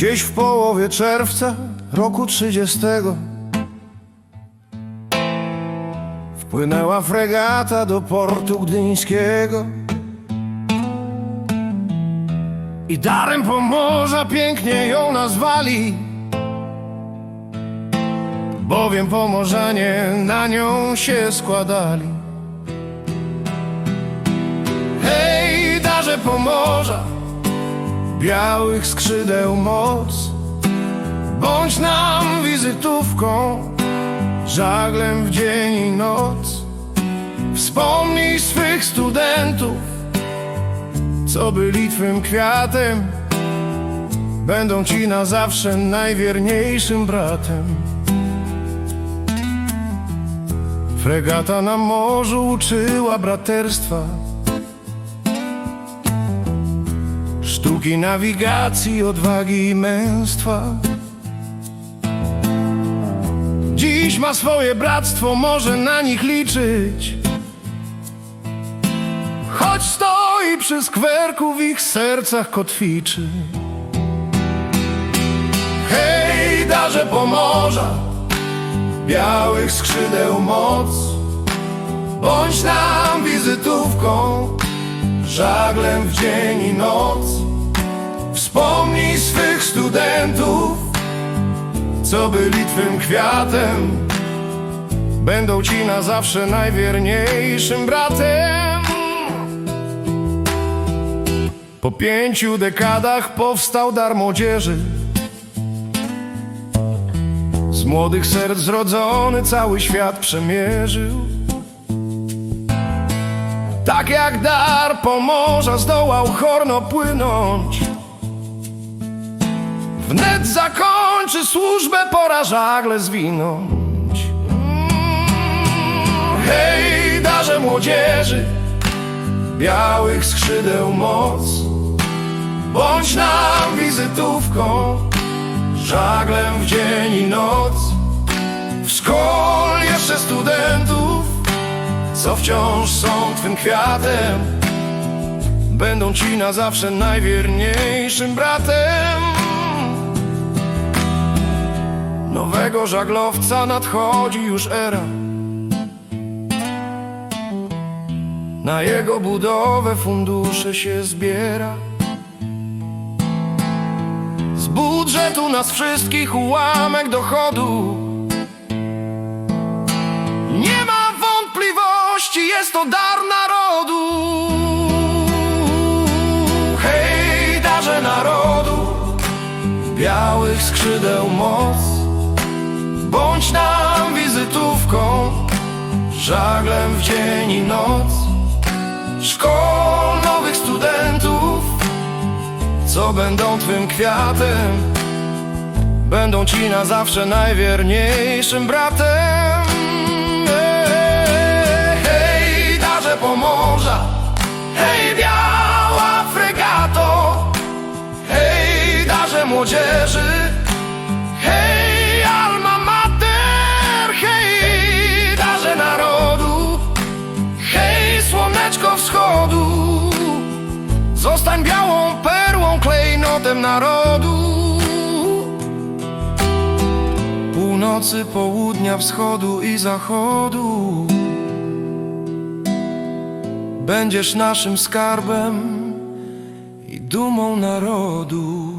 Gdzieś w połowie czerwca roku trzydziestego Wpłynęła fregata do portu gdyńskiego. I darem Pomorza pięknie ją nazwali Bowiem Pomorzanie na nią się składali. Hej, darze Pomorza białych skrzydeł moc. Bądź nam wizytówką, żaglem w dzień i noc. Wspomnij swych studentów, co byli twym kwiatem. Będą ci na zawsze najwierniejszym bratem. Fregata na morzu uczyła braterstwa Sztuki nawigacji, odwagi i męstwa. Dziś ma swoje bractwo, może na nich liczyć. Choć stoi przy skwerku, w ich sercach kotwiczy. Hej, darze Pomorza, białych skrzydeł moc. Bądź nam wizytówką żaglem w dzień i noc. Wspomnij swych studentów, co byli twym kwiatem. Będą ci na zawsze najwierniejszym bratem. Po pięciu dekadach powstał dar młodzieży. Z młodych serc zrodzony cały świat przemierzył. Tak jak dar Pomorza zdołał horno płynąć. Wnet zakończy służbę, pora żagle zwinąć. Mm, Hej, darze młodzieży Białych skrzydeł moc. Bądź nam wizytówką Żaglem w dzień i noc. W szkole co wciąż są twym kwiatem Będą ci na zawsze najwierniejszym bratem. Nowego żaglowca nadchodzi już era. Na jego budowę fundusze się zbiera. Z budżetu nas wszystkich ułamek dochodu jest to dar narodu. Hej, darze narodu, białych skrzydeł moc. Bądź nam wizytówką, żaglem w dzień i noc. Szkol nowych studentów, co będą twym kwiatem. Będą ci na zawsze najwierniejszym bratem. Pomorza, hej, biała fregato, hej, darze młodzieży, hej, alma mater, hej, darze narodu, hej, słoneczko wschodu, zostań białą perłą, klejnotem narodu. Północy, południa, wschodu i zachodu. Będziesz naszym skarbem i dumą narodu.